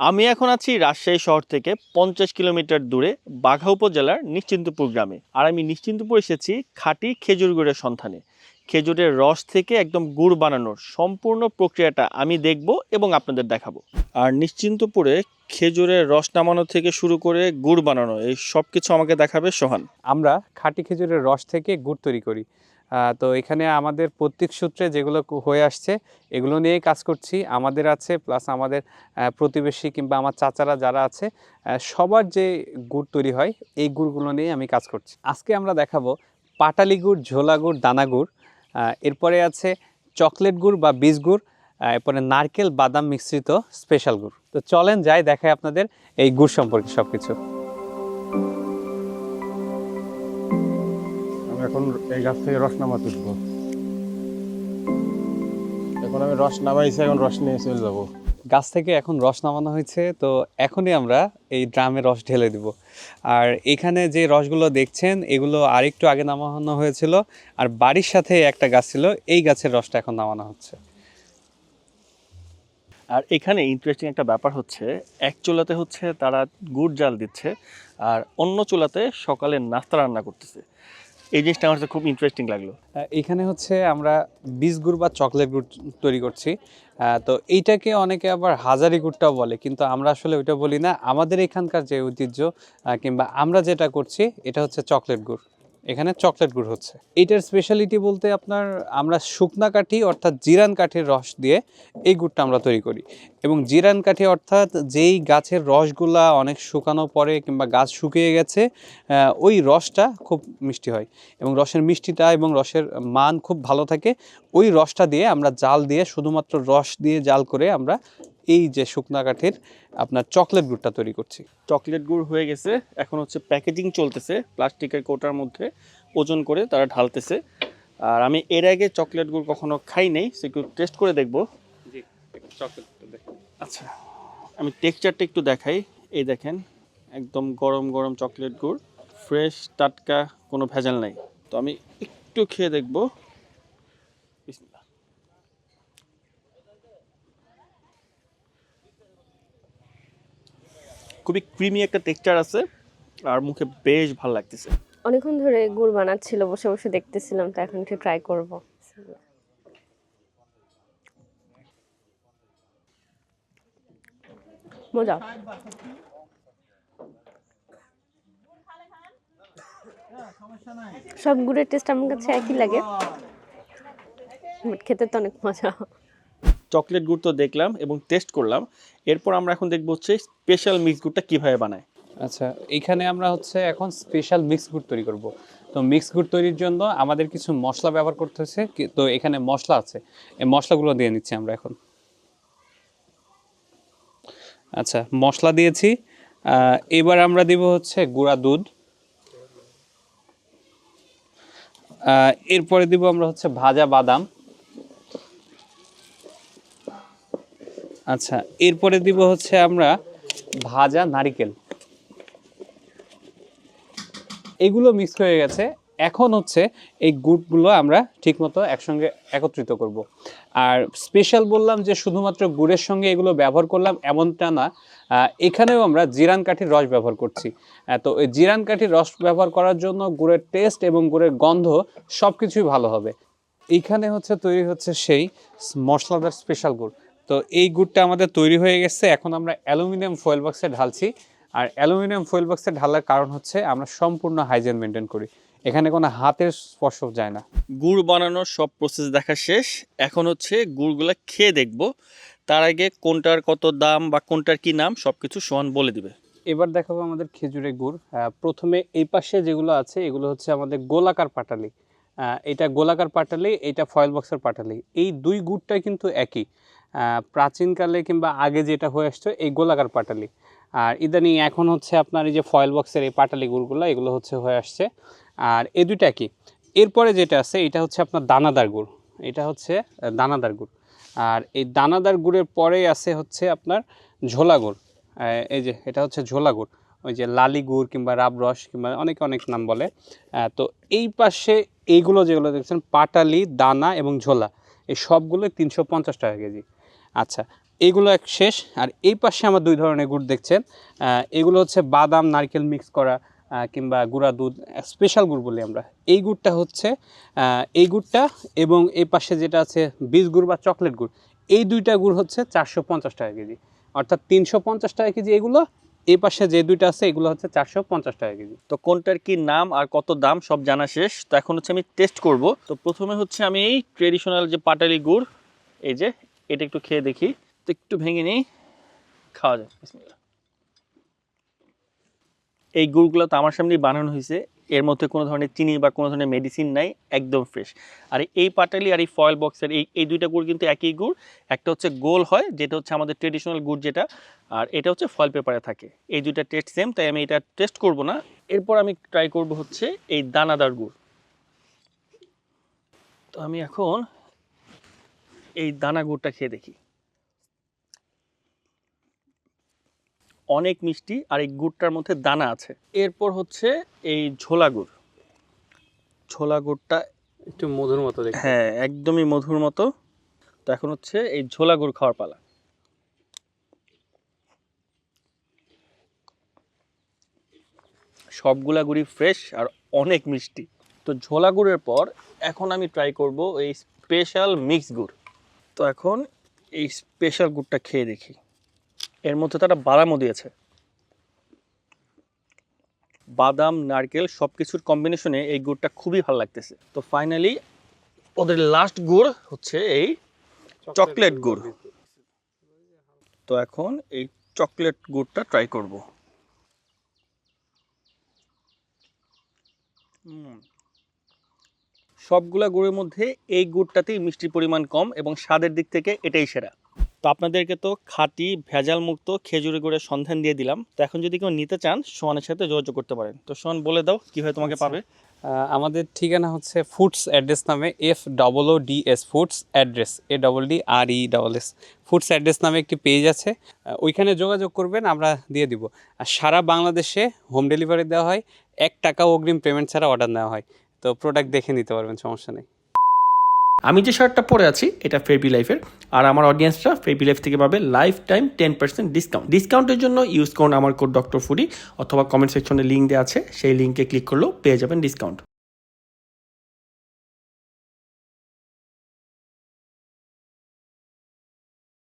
আমি এখন আছি রাজশাহী শহর থেকে পঞ্চাশ কিলোমিটার দূরে বাঘা উপজেলার নিশ্চিন্তপুর গ্রামে। আর আমি নিশ্চিন্তপুর এসেছি খাঁটি খেজুর গুড়ের সন্ধানে। খেজুরের রস থেকে একদম গুড় বানানোর সম্পূর্ণ প্রক্রিয়াটা আমি দেখব এবং আপনাদের দেখাবো। আর নিশ্চিন্তপুরে খেজুরের রস নামানো থেকে শুরু করে গুড় বানানো, এই সব কিছু আমাকে দেখাবে সোহান। আমরা খাঁটি খেজুরের রস থেকে গুড় তৈরি করি। তো এখানে আমাদের প্রত্যেক সূত্রে যেগুলো হয়ে আসছে, এগুলো নিয়েই কাজ করছি। আমাদের আছে প্লাস আমাদের প্রতিবেশী কিংবা আমার চাচারা যারা আছে সবার যে গুড় তৈরি হয়, এই গুড়গুলো নিয়ে আমি কাজ করছি। আজকে আমরা দেখাবো পাটালি গুড়, ঝোলা গুড়, দানা গুড়। এরপরে আছে চকলেট গুড় বা বীজ গুড় এরপরে নারকেল, বাদাম মিশ্রিত স্পেশাল গুড়। তো চলেন যাই দেখায় আপনাদের এই গুড় সম্পর্কে সব কিছু এখন এই গাছ থেকে রস নামা তুলব। এখন আমি রস নামাইছি এখন রস নিয়ে চলে যাব। গাছ থেকে এখন রস নামানো হয়েছে তো এখনই আমরা এই ড্রামে রস ঢেলে দিব। আর এখানে যে রসগুলো দেখছেন এগুলো আরেকটু আগে নামানো হয়েছিল আর বাড়ির সাথে একটা গাছ ছিল এই গাছের রসটা এখন নামানো হচ্ছে। আর এখানে ইন্টারেস্টিং একটা ব্যাপার হচ্ছে এক চুলাতে হচ্ছে তারা গুড় জাল দিচ্ছে আর অন্য চুলাতে সকালে নাস্তা রান্না করতেছে। এই জিনিসটা আমার কাছে খুব ইন্টারেস্টিং লাগল। এখানে হচ্ছে আমরা বীজ গুড় বা চকলেট গুড় তৈরি করছি। তো এইটাকে অনেকে আবার হাজারি গুড়টাও বলে, কিন্তু আমরা আসলে ওইটা বলি না। আমাদের এখানকার যে ঐতিহ্য কিংবা আমরা যেটা করছি, এটা হচ্ছে চকলেট গুড়। এখানে চকলেট গুড় হচ্ছে। এইটার স্পেশালিটি বলতে আপনার আমরা শুকনা কাঠি অর্থাৎ জিরান কাঠির রস দিয়ে এই গুড়টা আমরা তৈরি করি। এবং জিরান কাঠি অর্থাৎ যেই গাছের রসগুলা অনেক শুকানো পরে কিংবা গাছ শুকিয়ে গেছে ওই রসটা খুব মিষ্টি হয়। এবং রসের মিষ্টিটা এবং রসের মান খুব ভালো থাকে। ওই রসটা দিয়ে আমরা জাল দিয়ে শুধুমাত্র রস দিয়ে জাল করে আমরা এই যে শুকনা কাঠের আপনার চকলেট গুড়টা তৈরি করছি। চকলেট গুড় হয়ে গেছে। এখন হচ্ছে প্যাকেজিং চলতেছে প্লাস্টিকের কোটার মধ্যে। ওজন করে তারা ঢালতেছে। আর আমি এর আগে চকলেট গুড় কখনো খাই নাই সে একটু টেস্ট করে দেখব। আচ্ছা আমি টেক্সচারটা একটু দেখাই। এই দেখেন একদম গরম গরম চকলেট গুড়। ফ্রেশ টাটকা কোনো ভেজাল নাই। তো আমি একটু খেয়ে দেখব। বিসমিল্লাহ। খুবই ক্রিমি একটা টেক্সচার আছে আর মুখে বেশ ভালো লাগতেছে। অনেকক্ষণ ধরে গুড় বানাচ্ছিল, বসে বসে দেখতেছিলাম, তো এখন একটু ট্রাই করব। মজা। সব গুড়ের টেস্ট আমার কাছে একই লাগে। খেতে তো অনেক মজা। চকলেট গুড় তো দেখলাম এবং টেস্ট করলাম। এরপর আমরা এখন দেখব হচ্ছে স্পেশাল মিক্স গুড়টা কীভাবে বানায়। আচ্ছা এখানে আমরা হচ্ছে এখন স্পেশাল মিক্স গুড় তৈরি করব। তো মিক্স গুড় তৈরির জন্য আমাদের কিছু মশলা ব্যবহার করতে হচ্ছে। তো এখানে মশলা আছে। এই মশলাগুলো দিয়ে নিচ্ছি আমরা এখন। আচ্ছা মশলা দিয়েছি। এবার আমরা দিব হচ্ছে গুঁড়া দুধ। এরপরে দিব আমরা হচ্ছে ভাজা বাদাম। আচ্ছা এরপরে দিব হচ্ছে আমরা ভাজা নারিকেল। এগুলো মিক্স হয়ে গেছে। এখন হচ্ছে এই গুড়গুলো আমরা ঠিকমতো একসঙ্গে একত্রিত করব। আর স্পেশাল বললাম যে শুধুমাত্র গুড়ের সঙ্গে এগুলো ব্যবহার করলাম এমনটা না। এখানেও আমরা জিরান কাঠির রস ব্যবহার করছি। তো এই জিরান কাঠির রস ব্যবহার করার জন্য গুড়ের টেস্ট এবং গুড়ের গন্ধ সব কিছুই ভালো হবে। এইখানে হচ্ছে তৈরি হচ্ছে সেই মশলাদার স্পেশাল গুড়। তো এই গুড়টা আমাদের তৈরি হয়ে গেছে। এখন আমরা অ্যালুমিনিয়াম ফয়েল বক্সে ঢালছি। আর অ্যালুমিনিয়াম ফয়েল বক্সে ঢালার কারণ হচ্ছে আমরা সম্পূর্ণ হাইজেন মেনটেন করি। এখানে কোনো হাতের স্পর্শ যায় না। গুড় বানানোর সব প্রসেস দেখা শেষ। এখন হচ্ছে গুড়গুলো খেয়ে দেখব। তার আগে কোনটার কত দাম বা কোনটার কি নাম সব কিছু সোহান বলে দিবে। এবার দেখাবো আমাদের খেজুরের গুড়। প্রথমে এই পাশে যেগুলো আছে এগুলো হচ্ছে আমাদের গোলাকার পাটালি। এটা গোলাকার পাটালি এটা ফয়েল বক্সের পাটালি। এই দুই গুড়টাই কিন্তু একই। প্রাচীনকালে কিংবা আগে যেটা হয়ে আসতো এই গোলাকার পাটালি। আর ইদানিং এখন হচ্ছে আপনার এই যে ফয়েল বক্সের এই পাটালি গুড়গুলো, এগুলো হচ্ছে হয়ে আসছে। আর এ দুইটা কি? এরপরে যেটা আছে, এটা হচ্ছে আপনার দানাদার গুড়। এটা হচ্ছে দানাদার গুড়। আর এই দানাদার গুড়ের পরেই আছে হচ্ছে আপনার ঝোলা গুড়। এই যে, এটা হচ্ছে ঝোলা গুড়। ওই যে লালি গুড় কিংবা রাবরস কিংবা অনেকে অনেক নাম বলে। তো এই পাশে এইগুলো যেগুলো দেখছেন, পাটালি, দানা এবং ঝোলা, এই সবগুলো তিনশো পঞ্চাশ টাকা কেজি। আচ্ছা এইগুলো এক শেষ। আর এই পাশে আমার দুই ধরনের গুড় দেখছেন এগুলো হচ্ছে বাদাম, নারকেল মিক্স করা কিংবা গুঁড়া দুধ স্পেশাল গুড় বলি আমরা। এই গুড়টা হচ্ছে এই গুড়টা এবং এই পাশে যেটা আছে বীজ গুড় বা চকলেট গুড়, এই দুইটা গুড় হচ্ছে চারশো পঞ্চাশ টাকা কেজি। অর্থাৎ তিনশো পঞ্চাশ টাকা কেজি এগুলো, এই পাশে যে দুইটা আছে এগুলো হচ্ছে চারশো পঞ্চাশ টাকা কেজি। তো কোনটার কি নাম আর কত দাম সব জানা শেষ। তো এখন হচ্ছে আমি টেস্ট করব। তো প্রথমে হচ্ছে আমি এই ট্রেডিশনাল যে পাটালি গুড়, এই যে এটা একটু খেয়ে দেখি। তো একটু ভেঙে নিই। খাওয়া যায় এই গুড়গুলো তো আমার সামনেই বানানো হয়েছে। এর মধ্যে কোনো ধরনের চিনি বা কোনো ধরনের মেডিসিন নাই, একদম ফ্রেশ আর এই পাটালি আর এই ফয়েল বক্সের এই এই দুইটা গুড় কিন্তু একই গুড়। একটা হচ্ছে গোল হয়, যেটা হচ্ছে আমাদের ট্রেডিশনাল গুড় যেটা, আর এটা হচ্ছে ফয়েল পেপারে থাকে। এই দুইটা টেস্ট সেম তাই আমি এটা টেস্ট করব না। এরপর আমি ট্রাই করব হচ্ছে এই দানাদার গুড়। তো আমি এখন এই দানা গুড়টা খেয়ে দেখি। অনেক মিষ্টি আর এই গুড়টার মধ্যে দানা আছে। এরপর হচ্ছে এই ঝোলা গুড়। ছোলা গুড়টা একটু মধুর মতো দেখি হ্যাঁ একদমই মধুর মতো। তো এখন হচ্ছে এই ঝোলা গুড় খাওয়ার পালা। সবগুলা গুড়ি ফ্রেশ আর অনেক মিষ্টি। তো ঝোলা গুড়ের পর এখন আমি ট্রাই করব এই স্পেশাল মিক্স গুড়। তো এখন এই স্পেশাল গুড়টা খেয়ে দেখি। এর মধ্যে তারা বাদামও দিয়েছে। বাদাম নারকেল সব কিছুর কম্বিনেশনে এই গুড়টা খুবই ভালো লাগতেছে। তো ফাইনালি ওদের লাস্ট গুড় হচ্ছে এই চকলেট গুড়। তো এখন এই চকলেট গুড়টা ট্রাই করব। হুম। সবগুলা গুড়ের মধ্যে এই গুড়টাতেই মিষ্টির পরিমাণ কম এবং স্বাদের দিক থেকে এটাই সেরা। তো আপনাদেরকে তো খাঁটি ভেজাল মুক্ত খেজুরের গুড়ের সন্ধান দিয়ে দিলাম। তো এখন যদি কেউ নিতে চান সোহানের সাথে যোগাযোগ করতে পারেন। তো সোহান বলে দাও কীভাবে তোমাকে পাবে? আমাদের ঠিকানা হচ্ছে ফুডস অ্যাড্রেস নামে F double O D S foods address A double D R E double S foods address নামে একটি পেজ আছে। ওইখানে যোগাযোগ করবেন আমরা দিয়ে দিব। আর সারা বাংলাদেশে হোম ডেলিভারি দেওয়া হয় এক টাকা অগ্রিম পেমেন্ট ছাড়া অর্ডার নেওয়া হয়। তো প্রোডাক্ট দেখে নিতে পারবেন, সমস্যা নেই। আমি যে শার্টটা পরে আছি, এটা ফেবি লাইফের আর আমার অডিয়েন্সরা ফেবি লাইফ থেকে পাবে life time ten percent discount ডিসকাউন্টের জন্য ইউজ করুন আমার কোড ডক্টর ফুডি অথবা কমেন্ট সেকশনে লিঙ্ক দেওয়া আছে, সেই লিঙ্কে ক্লিক করলেও পেয়ে যাবেন ডিসকাউন্ট